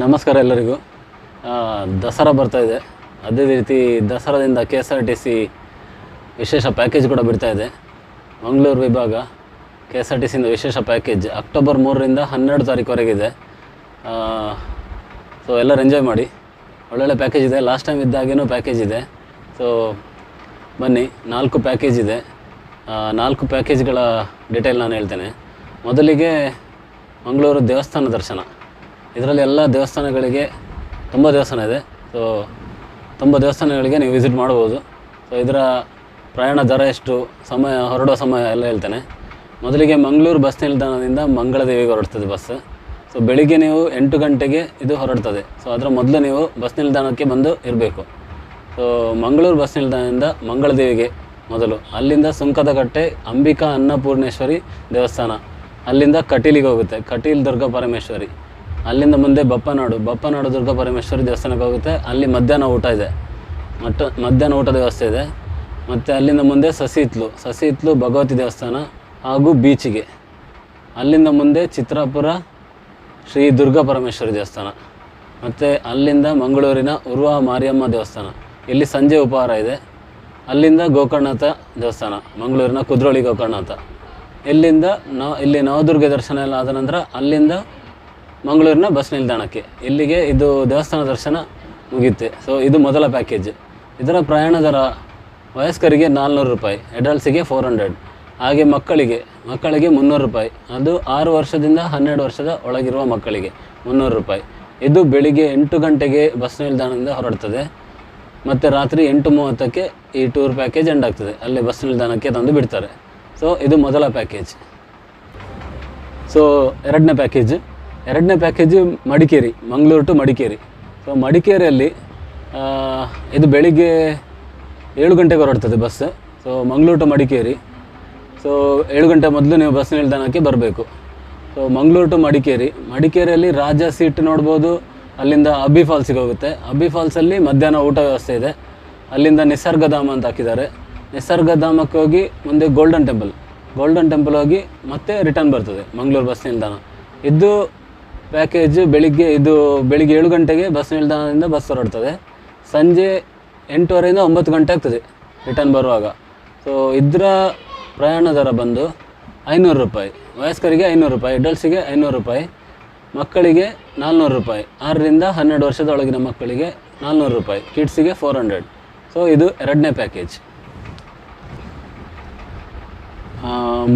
ನಮಸ್ಕಾರ ಎಲ್ಲರಿಗೂ. ದಸರಾ ಬರ್ತಾ ಇದೆ. ಅದೇ ರೀತಿ ದಸರಾದಿಂದ K S R T C ವಿಶೇಷ ಪ್ಯಾಕೇಜ್ ಕೂಡ ಬಿಡ್ತಾ ಇದೆ. ಮಂಗಳೂರು ವಿಭಾಗ ಕೆ ಎಸ್ ಆರ್ ಟಿ ಸಿಯಿಂದ ವಿಶೇಷ ಪ್ಯಾಕೇಜ್ ಅಕ್ಟೋಬರ್ ಮೂರರಿಂದ ಹನ್ನೆರಡು ತಾರೀಕುವರೆಗಿದೆ ಸೊ ಎಲ್ಲರೂ ಎಂಜಾಯ್ ಮಾಡಿ. ಒಳ್ಳೊಳ್ಳೆ ಪ್ಯಾಕೇಜ್ ಇದೆ. ಲಾಸ್ಟ್ ಟೈಮ್ ಇದ್ದಾಗೇನೂ ಪ್ಯಾಕೇಜ್ ಇದೆ. ಸೊ ಬನ್ನಿ, ನಾಲ್ಕು ಪ್ಯಾಕೇಜ್ ಇದೆ. ನಾಲ್ಕು ಪ್ಯಾಕೇಜ್ಗಳ ಡೀಟೇಲ್ ನಾನು ಹೇಳ್ತೇನೆ. ಮೊದಲಿಗೆ ಮಂಗಳೂರು ದೇವಸ್ಥಾನ ದರ್ಶನ. ಇದರಲ್ಲಿ ಎಲ್ಲ ದೇವಸ್ಥಾನಗಳಿಗೆ ತುಂಬ ದೇವಸ್ಥಾನ ಇದೆ. ಸೊ ತುಂಬ ದೇವಸ್ಥಾನಗಳಿಗೆ ನೀವು ವಿಸಿಟ್ ಮಾಡ್ಬೋದು ಸೊ ಇದರ ಪ್ರಯಾಣ ದರ ಎಷ್ಟು? ಸಮಯ ಹೊರಡೋ ಸಮಯ ಎಲ್ಲ ಹೇಳ್ತೇನೆ. ಮೊದಲಿಗೆ ಮಂಗಳೂರು ಬಸ್ ನಿಲ್ದಾಣದಿಂದ ಮಂಗಳದೇವಿಗೆ ಹೊರಡ್ತದೆ ಬಸ್. ಸೊ ಬೆಳಿಗ್ಗೆ ನೀವು ಎಂಟು ಗಂಟೆಗೆ ಇದು ಹೊರಡ್ತದೆ. ಸೊ ಅದರ ಮೊದಲು ನೀವು ಬಸ್ ನಿಲ್ದಾಣಕ್ಕೆ ಬಂದು ಇರಬೇಕು. ಸೊ ಮಂಗಳೂರು ಬಸ್ ನಿಲ್ದಾಣದಿಂದ ಮಂಗಳದೇವಿಗೆ ಮೊದಲು. ಅಲ್ಲಿಂದ ಸುಂಕದಕಟ್ಟೆ ಅಂಬಿಕಾ ಅನ್ನಪೂರ್ಣೇಶ್ವರಿ ದೇವಸ್ಥಾನ. ಅಲ್ಲಿಂದ ಕಟೀಲಿಗೆ ಹೋಗುತ್ತೆ. ಕಟೀಲ್ ದುರ್ಗಾ ಪರಮೇಶ್ವರಿ. ಅಲ್ಲಿಂದ ಮುಂದೆ ಬಪ್ಪನಾಡು. ಬಪ್ಪನಾಡು ದುರ್ಗಾ ಪರಮೇಶ್ವರಿ ದೇವಸ್ಥಾನಕ್ಕೆ ಹೋಗುತ್ತೆ. ಅಲ್ಲಿ ಮಧ್ಯಾಹ್ನ ಊಟ ಇದೆ. ಮಟ್ಟ ಮಧ್ಯಾಹ್ನ ಊಟದ ವ್ಯವಸ್ಥೆ ಇದೆ. ಮತ್ತು ಅಲ್ಲಿಂದ ಮುಂದೆ ಸಸಿಹಿತ್ಲು ಸಸಿತ್ಲು ಭಗವತಿ ದೇವಸ್ಥಾನ ಹಾಗೂ ಬೀಚಿಗೆ. ಅಲ್ಲಿಂದ ಮುಂದೆ ಚಿತ್ರಾಪುರ, ಶ್ರೀ ದುರ್ಗಾ ಪರಮೇಶ್ವರಿ ದೇವಸ್ಥಾನ. ಮತ್ತು ಅಲ್ಲಿಂದ ಮಂಗಳೂರಿನ ಉರ್ವ ಮಾರಿಯಮ್ಮ ದೇವಸ್ಥಾನ. ಇಲ್ಲಿ ಸಂಜೆ ಉಪಹಾರ ಇದೆ. ಅಲ್ಲಿಂದ ಗೋಕರ್ಣನಾಥ ದೇವಸ್ಥಾನ. ಮಂಗಳೂರಿನ ಕುದ್ರೋಳಿ ಗೋಕರ್ಣನಾಥ ಇಲ್ಲಿಂದ ನಾವು, ಇಲ್ಲಿ ನವದುರ್ಗ ದರ್ಶನ ಎಲ್ಲ ಆದ ನಂತರ ಅಲ್ಲಿಂದ ಮಂಗಳೂರಿನ ಬಸ್ ನಿಲ್ದಾಣಕ್ಕೆ. ಇಲ್ಲಿಗೆ ಇದು ದೇವಸ್ಥಾನ ದರ್ಶನ ಮುಗಿಯುತ್ತೆ. ಸೊ ಇದು ಮೊದಲ ಪ್ಯಾಕೇಜ್ ಇದರ ಪ್ರಯಾಣ ದರ ವಯಸ್ಕರಿಗೆ ನಾಲ್ನೂರು ರೂಪಾಯಿ ಅಡಲ್ಟ್ಸಿಗೆ ಫೋರ್ ಹಂಡ್ರೆಡ್ ಹಾಗೆ ಮಕ್ಕಳಿಗೆ ಮಕ್ಕಳಿಗೆ ಮುನ್ನೂರು ರೂಪಾಯಿ. ಅದು ಆರು ವರ್ಷದಿಂದ ಹನ್ನೆರಡು ವರ್ಷದ ಒಳಗಿರುವ ಮಕ್ಕಳಿಗೆ ಮುನ್ನೂರು ರೂಪಾಯಿ. ಇದು ಬೆಳಿಗ್ಗೆ ಎಂಟು ಗಂಟೆಗೆ ಬಸ್ ನಿಲ್ದಾಣದಿಂದ ಹೊರಡ್ತದೆ. ಮತ್ತು ರಾತ್ರಿ ಎಂಟು ಮೂವತ್ತಕ್ಕೆ ಈ ಟೂರ್ ಪ್ಯಾಕೇಜ್ ಎಂಡ್ ಆಗ್ತದೆ. ಅಲ್ಲಿ ಬಸ್ ನಿಲ್ದಾಣಕ್ಕೆ ತಂದು ಬಿಡ್ತಾರೆ. ಸೊ ಇದು ಮೊದಲ ಪ್ಯಾಕೇಜ್ ಸೊ ಎರಡನೇ ಪ್ಯಾಕೇಜ್ ಎರಡನೇ package Madikeri, Mangaluru to Madikeri. So ಮಡಿಕೇರಿಯಲ್ಲಿ ಇದು ಬೆಳಿಗ್ಗೆ ಏಳು ಗಂಟೆಗೆ ಹೊರಡ್ತದೆ bus so Mangaluru to Madikeri. So ಏಳು ಗಂಟೆ ಮೊದಲು ನೀವು ಬಸ್ ನಿಲ್ದಾಣಕ್ಕೆ ಬರಬೇಕು. So Mangaluru to Madikeri. ಮಡಿಕೇರಿಯಲ್ಲಿ ರಾಜ ಸೀಟ್ ನೋಡ್ಬೋದು. ಅಲ್ಲಿಂದ ಅಬ್ಬಿ ಫಾಲ್ಸಿಗೆ ಹೋಗುತ್ತೆ. ಅಬ್ಬಿ ಫಾಲ್ಸಲ್ಲಿ ಮಧ್ಯಾಹ್ನ ಊಟ ವ್ಯವಸ್ಥೆ ಇದೆ. ಅಲ್ಲಿಂದ ನಿಸರ್ಗಧಾಮ ಅಂತ ಹಾಕಿದ್ದಾರೆ. ನಿಸರ್ಗಧಾಮಕ್ಕೆ ಹೋಗಿ ಮುಂದೆ ಗೋಲ್ಡನ್ ಟೆಂಪಲ್ ಗೋಲ್ಡನ್ ಟೆಂಪಲ್ ಹೋಗಿ ಮತ್ತೆ ರಿಟರ್ನ್ ಬರ್ತದೆ ಮಂಗಳೂರು ಬಸ್ ನಿಲ್ದಾಣ. ಇದು ಪ್ಯಾಕೇಜ್ ಬೆಳಿಗ್ಗೆ ಇದು ಬೆಳಿಗ್ಗೆ ಏಳು ಗಂಟೆಗೆ ಬಸ್ ನಿಲ್ದಾಣದಿಂದ ಬಸ್ ಹೊರಡ್ತದೆ. ಸಂಜೆ ಎಂಟುವರೆಯಿಂದ ಒಂಬತ್ತು ಗಂಟೆ ಆಗ್ತದೆ ರಿಟರ್ನ್ ಬರುವಾಗ. ಸೊ ಇದರ ಪ್ರಯಾಣ ದರ ಬಂದು ಐನೂರು ರೂಪಾಯಿ, ವಯಸ್ಕರಿಗೆ ಐನೂರು ರೂಪಾಯಿ ಅಡಲ್ಟ್ಸಿಗೆ ಐನೂರು ರೂಪಾಯಿ, ಮಕ್ಕಳಿಗೆ ನಾಲ್ನೂರು ರೂಪಾಯಿ, ಆರರಿಂದ ಹನ್ನೆರಡು ವರ್ಷದ ಒಳಗಿನ ಮಕ್ಕಳಿಗೆ ನಾಲ್ನೂರು ರೂಪಾಯಿ ಕಿಡ್ಸಿಗೆ ಫೋರ್ ಹಂಡ್ರೆಡ್ ಸೊ ಇದು ಎರಡನೇ ಪ್ಯಾಕೇಜ್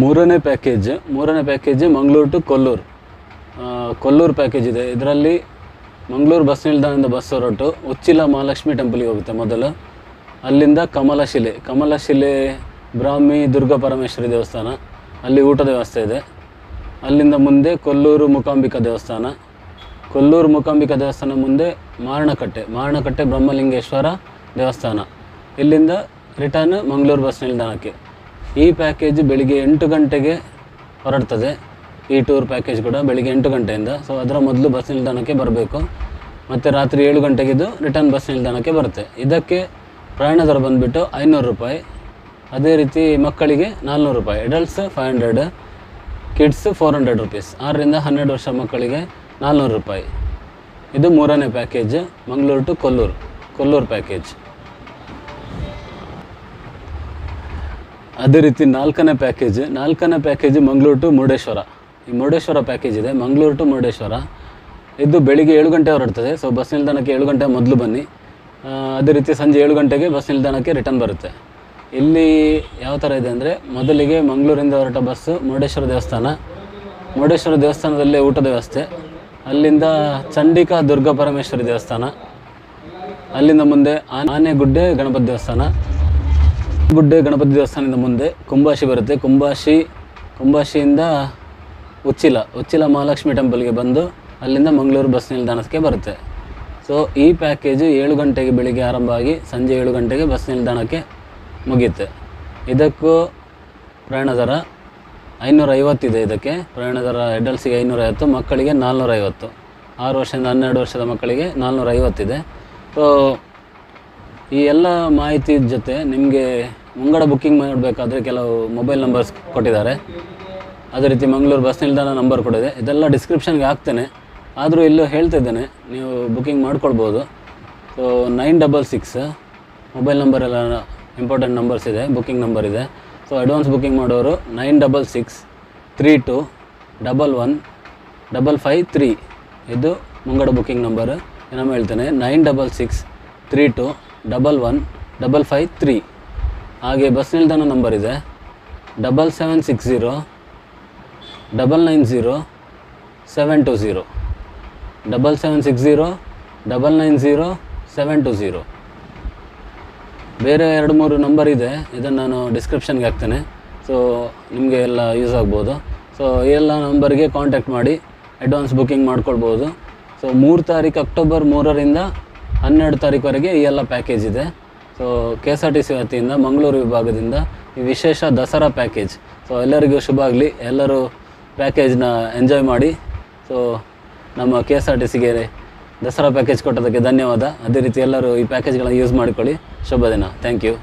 ಮೂರನೇ ಪ್ಯಾಕೇಜ್ ಮೂರನೇ package Mangaluru to Kollur. Kollur package ಇದೆ. ಇದರಲ್ಲಿ ಮಂಗಳೂರು ಬಸ್ ನಿಲ್ದಾಣದಿಂದ ಬಸ್ ಹೊರಟು ಉಚ್ಚಿಲ ಮಹಾಲಕ್ಷ್ಮಿ ಟೆಂಪಲ್ಗೆ ಹೋಗುತ್ತೆ ಮೊದಲು. ಅಲ್ಲಿಂದ ಕಮಲಶಿಲೆ ಕಮಲಶಿಲೆ ಬ್ರಾಹ್ಮಿ, ದುರ್ಗಾ ಪರಮೇಶ್ವರಿ ದೇವಸ್ಥಾನ. ಅಲ್ಲಿ ಊಟದ ವ್ಯವಸ್ಥೆ ಇದೆ. ಅಲ್ಲಿಂದ ಮುಂದೆ ಕೊಲ್ಲೂರು ಮೂಕಾಂಬಿಕಾ ದೇವಸ್ಥಾನ. ಕೊಲ್ಲೂರು ಮೂಕಾಂಬಿಕಾ ದೇವಸ್ಥಾನ ಮುಂದೆ ಮಾರಣಕಟ್ಟೆ. ಮಾರಣಕಟ್ಟೆ ಬ್ರಹ್ಮಲಿಂಗೇಶ್ವರ ದೇವಸ್ಥಾನ. ಇಲ್ಲಿಂದ ರಿಟರ್ನ್ ಮಂಗಳೂರು ಬಸ್ ನಿಲ್ದಾಣಕ್ಕೆ. ಈ ಪ್ಯಾಕೇಜ್ ಬೆಳಿಗ್ಗೆ ಎಂಟು ಗಂಟೆಗೆ ಹೊರಡ್ತದೆ. ಈ ಟೂರ್ ಪ್ಯಾಕೇಜ್ ಕೂಡ ಬೆಳಿಗ್ಗೆ ಎಂಟು ಗಂಟೆಯಿಂದ. ಸೊ ಅದರ ಮೊದಲು ಬಸ್ ನಿಲ್ದಾಣಕ್ಕೆ ಬರಬೇಕು. ಮತ್ತು ರಾತ್ರಿ ಏಳು ಗಂಟೆಗಿದ್ದು ರಿಟರ್ನ್ ಬಸ್ ನಿಲ್ದಾಣಕ್ಕೆ ಬರುತ್ತೆ. ಇದಕ್ಕೆ ಪ್ರಯಾಣ ದರ ಬಂದುಬಿಟ್ಟು ಐನೂರು ರೂಪಾಯಿ. ಅದೇ ರೀತಿ ಮಕ್ಕಳಿಗೆ ನಾಲ್ನೂರು ರೂಪಾಯಿ. Adults five hundred kids four hundred rupees ಆರರಿಂದ ಹನ್ನೆರಡು ವರ್ಷ ಮಕ್ಕಳಿಗೆ ನಾಲ್ನೂರು ರೂಪಾಯಿ. ಇದು ಮೂರನೇ package Mangaluru to Kollur. Kollur package ಅದೇ ರೀತಿ ನಾಲ್ಕನೇ ಪ್ಯಾಕೇಜ್ ನಾಲ್ಕನೇ ಪ್ಯಾಕೇಜ್ ಮಂಗಳೂರು ಟು ಮುರುಡೇಶ್ವರ. ಈ ಮುರುಡೇಶ್ವರ ಪ್ಯಾಕೇಜ್ ಇದೆ. ಮಂಗಳೂರು ಟು ಮುರುಡೇಶ್ವರ. ಇದು ಬೆಳಿಗ್ಗೆ ಏಳು ಗಂಟೆ ಹೊರಡ್ತದೆ. ಸೊ ಬಸ್ ನಿಲ್ದಾಣಕ್ಕೆ ಏಳು ಗಂಟೆ ಮೊದಲು ಬನ್ನಿ. ಅದೇ ರೀತಿ ಸಂಜೆ ಏಳು ಗಂಟೆಗೆ ಬಸ್ ನಿಲ್ದಾಣಕ್ಕೆ ರಿಟರ್ನ್ ಬರುತ್ತೆ. ಇಲ್ಲಿ ಯಾವ ಥರ ಇದೆ ಅಂದರೆ, ಮೊದಲಿಗೆ ಮಂಗಳೂರಿಂದ ಹೊರಟ ಬಸ್ಸು ಮುರುಡೇಶ್ವರ ದೇವಸ್ಥಾನ. ಮುರುಡೇಶ್ವರ ದೇವಸ್ಥಾನದಲ್ಲೇ ಊಟದ ವ್ಯವಸ್ಥೆ. ಅಲ್ಲಿಂದ ಚಂಡಿಕಾ ದುರ್ಗಾ ಪರಮೇಶ್ವರಿ ದೇವಸ್ಥಾನ. ಅಲ್ಲಿಂದ ಮುಂದೆ ಆನೆ- ಆನೆಗುಡ್ಡೆ ಗಣಪತಿ ದೇವಸ್ಥಾನ. ಗುಡ್ಡೆ ಗಣಪತಿ ದೇವಸ್ಥಾನದಿಂದ ಮುಂದೆ ಕುಂಬಾಶಿ ಬರುತ್ತೆ. ಕುಂಬಾಶಿ, ಕುಂಬಾಶಿಯಿಂದ ಉಚ್ಚಿಲ ಉಚ್ಚಿಲ ಮಹಾಲಕ್ಷ್ಮಿ ಟೆಂಪಲ್ಗೆ ಬಂದು ಅಲ್ಲಿಂದ ಮಂಗಳೂರು ಬಸ್ ನಿಲ್ದಾಣಕ್ಕೆ ಬರುತ್ತೆ. ಸೊ ಈ ಪ್ಯಾಕೇಜು ಏಳು ಗಂಟೆಗೆ ಬೆಳಿಗ್ಗೆ ಆರಂಭ ಆಗಿ ಸಂಜೆ ಏಳು ಗಂಟೆಗೆ ಬಸ್ ನಿಲ್ದಾಣಕ್ಕೆ ಮುಗಿಯುತ್ತೆ. ಇದಕ್ಕೂ ಪ್ರಯಾಣ ದರ ಐನೂರ ಐವತ್ತಿದೆ ಇದಕ್ಕೆ. ಪ್ರಯಾಣ ದರ ಅಡಲ್ಟ್ಸಿಗೆ ಐನೂರೈವತ್ತು, ಮಕ್ಕಳಿಗೆ ನಾಲ್ನೂರೈವತ್ತು. ಆರು ವರ್ಷದಿಂದ ಹನ್ನೆರಡು ವರ್ಷದ ಮಕ್ಕಳಿಗೆ ನಾಲ್ನೂರ ಐವತ್ತಿದೆ ಸೊ ಈ ಎಲ್ಲ ಮಾಹಿತಿ ಜೊತೆ ನಿಮಗೆ ಮುಂಗಡ ಬುಕ್ಕಿಂಗ್ ಮಾಡಬೇಕಾದ್ರೆ ಕೆಲವು ಮೊಬೈಲ್ ನಂಬರ್ಸ್ ಕೊಟ್ಟಿದ್ದಾರೆ. ಅದೇ ರೀತಿ ಮಂಗಳೂರು ಬಸ್ ನಿಲ್ದಾಣ ನಂಬರ್ ಕೂಡ ಇದೆ. ಇದೆಲ್ಲ ಡಿಸ್ಕ್ರಿಪ್ಷನ್ಗೆ ಹಾಕ್ತೇನೆ. ಆದರೂ ಇಲ್ಲೂ ಹೇಳ್ತಿದ್ದೇನೆ ನೀವು ಬುಕ್ಕಿಂಗ್ ಮಾಡ್ಕೊಳ್ಬೋದು. So nine double six mobile number ಎಲ್ಲ ಇಂಪಾರ್ಟೆಂಟ್ ನಂಬರ್ಸ್ ಇದೆ ಬುಕ್ಕಿಂಗ್ ನಂಬರ್ ಇದೆ. ಸೊ ಅಡ್ವಾನ್ಸ್ ಬುಕ್ಕಿಂಗ್ ಮಾಡೋರು nine double six three two double one double five three ಇದು ಮುಂಗಡ ಬುಕ್ಕಿಂಗ್ ನಂಬರ್ ಏನಮ್ಮ ಹೇಳ್ತೇನೆ nine double six three two double one double five three ಹಾಗೆ bus ನಿಲ್ದಾಣ ನಂಬರ್ ಇದೆ. Double seven six zero double nine zero seven two zero. Double seven six zero, double nine zero, seven two zero. ಬೇರೆ ಎರಡು ಮೂರು number ಇದೆ, ಇದನ್ನು ನಾನು ಡಿಸ್ಕ್ರಿಪ್ಷನ್ಗೆ ಹಾಕ್ತೇನೆ. ಸೊ ನಿಮಗೆ ಎಲ್ಲ ಯೂಸ್ ಆಗ್ಬೋದು. ಸೊ ಎಲ್ಲ ನಂಬರ್ಗೆ ಕಾಂಟ್ಯಾಕ್ಟ್ ಮಾಡಿ ಅಡ್ವಾನ್ಸ್ ಬುಕ್ಕಿಂಗ್ ಮಾಡ್ಕೊಳ್ಬೋದು. ಸೊ ಮೂರು ತಾರೀಕು ಅಕ್ಟೋಬರ್ ಮೂರರಿಂದ ಹನ್ನೆರಡು ತಾರೀಕುವರೆಗೆ ಈ ಎಲ್ಲ ಪ್ಯಾಕೇಜ್ ಇದೆ. So K S R T C ವತಿಯಿಂದ, ಮಂಗಳೂರು ವಿಭಾಗದಿಂದ ಈ ವಿಶೇಷ ದಸರಾ ಪ್ಯಾಕೇಜ್ ಸೊ ಎಲ್ಲರಿಗೂ ಶುಭ ಆಗಲಿ. ಎಲ್ಲರೂ ಪ್ಯಾಕೇಜ್ನ ಎಂಜಾಯ್ ಮಾಡಿ. ಸೊ ನಮ್ಮ ಕೆ ಎಸ್ ಆರ್ ಟಿ ಸಿಗೆ ದಸರಾ ಪ್ಯಾಕೇಜ್ ಕೊಟ್ಟದಕ್ಕೆ ಧನ್ಯವಾದ. ಅದೇ ರೀತಿ ಎಲ್ಲರೂ ಈ ಪ್ಯಾಕೇಜ್ಗಳನ್ನು ಯೂಸ್ ಮಾಡಿಕೊಳ್ಳಿ. ಶುಭ ದಿನ. Thank you